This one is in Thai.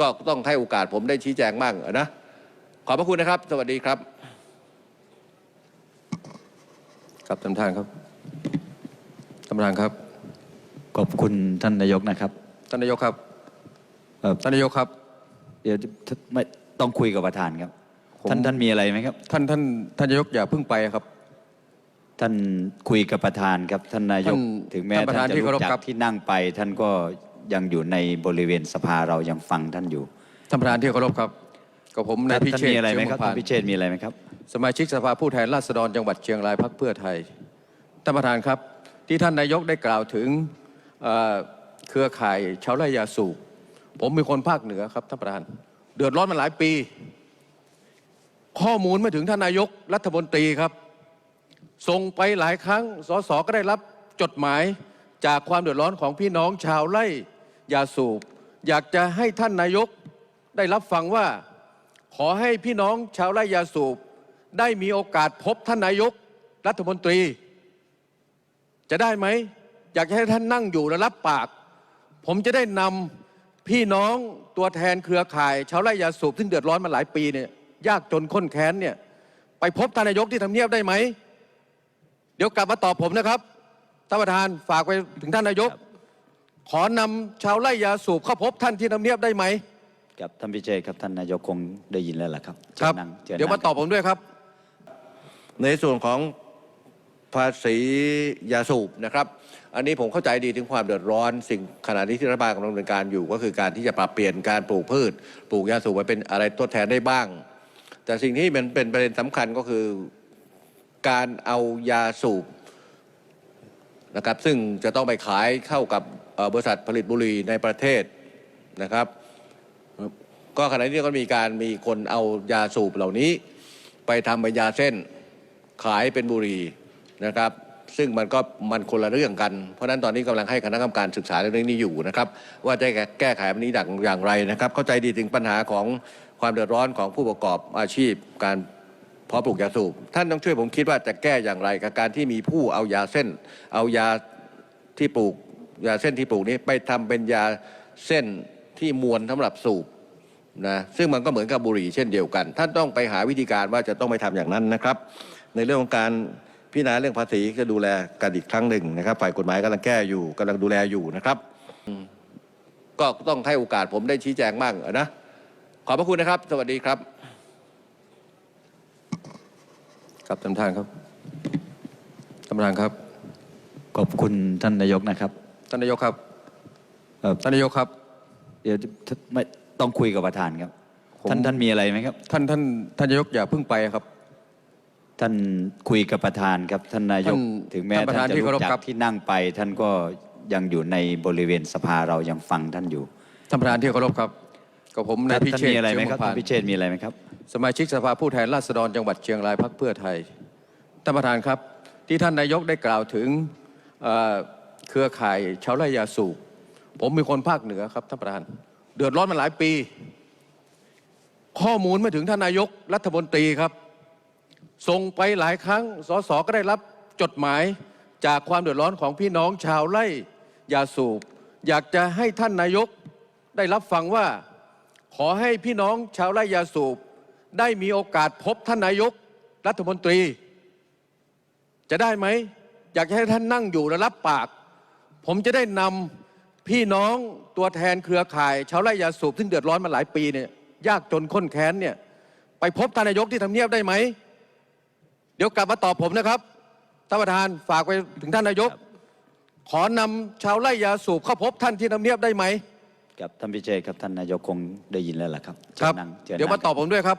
ก็ต้องให้โอกาสผมได้ชี้แจงบ้างนะขอบพระคุณนะครับ สวัสดีครับครับท่านประธานครับท่านประธานครับ ขอบคุณท่านนายกนะครับ ท่านนายกครับเอ่อท่านนายกครับ เดี๋ยวไม่ต้องคุยกับประธานครับผมท่านท่านมีอะไรไหมครับ ท่านท่านท่านนายกอย่าเพิ่งไปครับ ท่านคุยกับประธานครับ ท่านนายกท่านถึงแม้ท่านประธานท่านจะที่ลุเคารกพจาครักบที่นั่งไป ท่านก็ ยังอยู่ในบริเวณสภาเรายังฟังท่านอยู่ท่านประธานที่เคารพครับกับผมนายพิท่านเชษมีอะไรไหมฐ์ครับเชื้อท่านเมืพิองเชษฐ์มีอะไรไหมครับ สมาชิกสภาผู้แทนราษฎรจังหวัดเชียงรายพักเพื่อไทยท่านประธานครับ ที่ท่านนายกได้กล่าวถึงเอ่อเครือข่ายชาวไร่ยาสูบผมเป็นคนภาคเหนือครับท่านประธาน เดือดร้อนมาหลายปี ข้อมูลไม่ถึงท่านนายกรัฐมนตรีครับ ส่งไปหลายครั้งสสก็ได้รับจดหมายจากความเดือดร้อนของพี่น้องชาวไร่ ยาสูบ อยากจะให้ท่านนายกได้รับฟังว่า ขอให้พี่น้องชาวไร่ยาสูบ ได้มีโอกาสพบท่านนายกรัฐมนตรี จะได้ไหม อยากจะให้ท่านนั่งอยู่และรับปาก ผมจะได้นำพี่น้องตัวแทนเครือข่าย ชาวไร่ยาสูบซึ่งเดือดร้อนมาหลายปีเนี่ยยากจนข้นแค้นเนี่ยไปพบท่านนายกที่ทำเนียบได้ไหม เดี๋ยวกลับมาตอบผมนะครับท่านประธานฝากไปถึงท่านนายก ขอนำชาวไร่ยาสูบเข้าพบท่านที่ทำเนียบได้ไหมกับท่านพิเชษฐ์ครับท่านนายกคงได้ยินแล้วล่ะครับครับ ชิญนั่งชิญเดี๋ยวมานั่งตอบผมด้วยครับ ในส่วนของภาษียาสูบนะครับ อันนี้ผมเข้าใจดีถึงความเดือดร้อน สิ่งขณะนี้ที่รัฐบาลกำลังดำเนินการอยู่ ก็คือการที่จะปรับเปลี่ยนการปลูกพืช ปลูกยาสูบไว้เป็นอะไรทดแทนได้บ้าง แต่สิ่งที่มันเป็นประเด็นสำคัญก็คือ การเอายาสูบ นะครับซึ่งจะต้องไปขายเข้ากับบริษัทผลิตบุหรี่ในประเทศนะครับ ก็ขณะนี้ก็มีการมีคนเอายาสูบเหล่านี้ ไปทำเป็นยาเส้นขายเป็นบุหรี่นะครับ ซึ่งมันก็มันคนละเรื่องกัน เพราะฉะนั้นตอนนี้กำลังให้คณะกรรมการศึกษาเรื่องนี้อยู่นะครับ ว่าจะแก้ไขแบบนี้อย่างอย่างไรนะครับ เข้าใจดีถึงปัญหาของความเดือดร้อนของผู้ประกอบอาชีพการ พาะปลูกยาสูบท่านต้องช่วยผมคิดว่าจะแก้อย่างไรกับการที่มีผู้เอายาเส้น เอายาที่ปลูกยาเส้นที่ปลูกนี้ไปทำเป็นยาเส้นที่มวลสำหรับสูบนะซึ่งมันก็เหมือนกับบุหรี่เช่นเดียวกัน ท่านต้องไปหาวิธีการว่าจะต้องไปทำอย่างนั้นนะครับ ในเรื่องของการพิจารณาเรื่องภาษีจะดูแลกันอีกครั้งหนึ่งนะครับฝ่ายกฎหมายกำลังแก้อยู่กำลังดูแลอยู่นะครับ ก็ต้องให้โอกาสผมได้ชี้แจงบ้างนะขอบพระคุณนะครับ สวัสดีครับ ครับท่านประธานครับท่านประธานครับ ขอบคุณท่านนายกนะครับ ท่านนายกครับเอ่อท่านนายกครับ เดี๋ยวไม่ต้องคุยกับประธานครับ ผม ท่านท่านมีอะไรไหมครับ ท่านท่านท่านนายกอย่าเพิ่งไปครับ ท่านคุยกับประธานครับ ท่านนายกท่านถึงแม้ท่านประท่าธานนจะที่ลุเคากรพจาครักบ ที่นั่งไป ท่านก็ยังอยู่ในบริเวณสภาเรายังฟังท่านอยู่ท่านประธานที่เคารพครับกับผมนายพิท่านเชษมีฐ์อะไรไหมครับเชื้อท่านเมืพิองเชษฐ์มีอะไรไหมครับ สมาชิกสภาผู้แทนราษฎรจังหวัดเชียงรายพักเพื่อไทย ท่านประธานครับ ที่ท่านนายกได้กล่าวถึงเเครือข่ายชาวไร่ยาสูบ ผมเป็นคนภาคเหนือครับท่านประธาน เดือดร้อนมาหลายปี ข้อมูลไม่ถึงท่านนายกรัฐมนตรีครับ ส่งไปหลายครั้ง สสก็ได้รับจดหมายจากความเดือดร้อนของพี่น้องชาวไร่ยาสูบ อยากจะให้ท่านนายกได้รับฟังว่า ขอให้พี่น้องชาวไร่ยาสูบ ได้มีโอกาสพบท่านนายกรัฐมนตรี จะได้ไหม อยากจะให้ท่านนั่งอยู่และรับปาก ผมจะได้นำพี่น้องตัวแทนเครือข่ายชาวไร่ยาสูบซึ่งเดือดร้อนมาหลายปีเนี่ยยากจนข้นแค้นเนี่ยไปพบท่านนายกที่ทำเนียบได้ไหม เดี๋ยวกลับมาตอบผมนะครับท่านประธานฝากไปถึงท่านนายก ขอนำชาวไร่ยาสูบเข้าพบท่านที่ทำเนียบได้ไหมกับท่านพิเชษฐ์ครับท่านนายกคงได้ยินแล้วล่ะครับเชิครัญบนั่งชิญเดี๋ยวมานั่งตอบผมด้วยครับ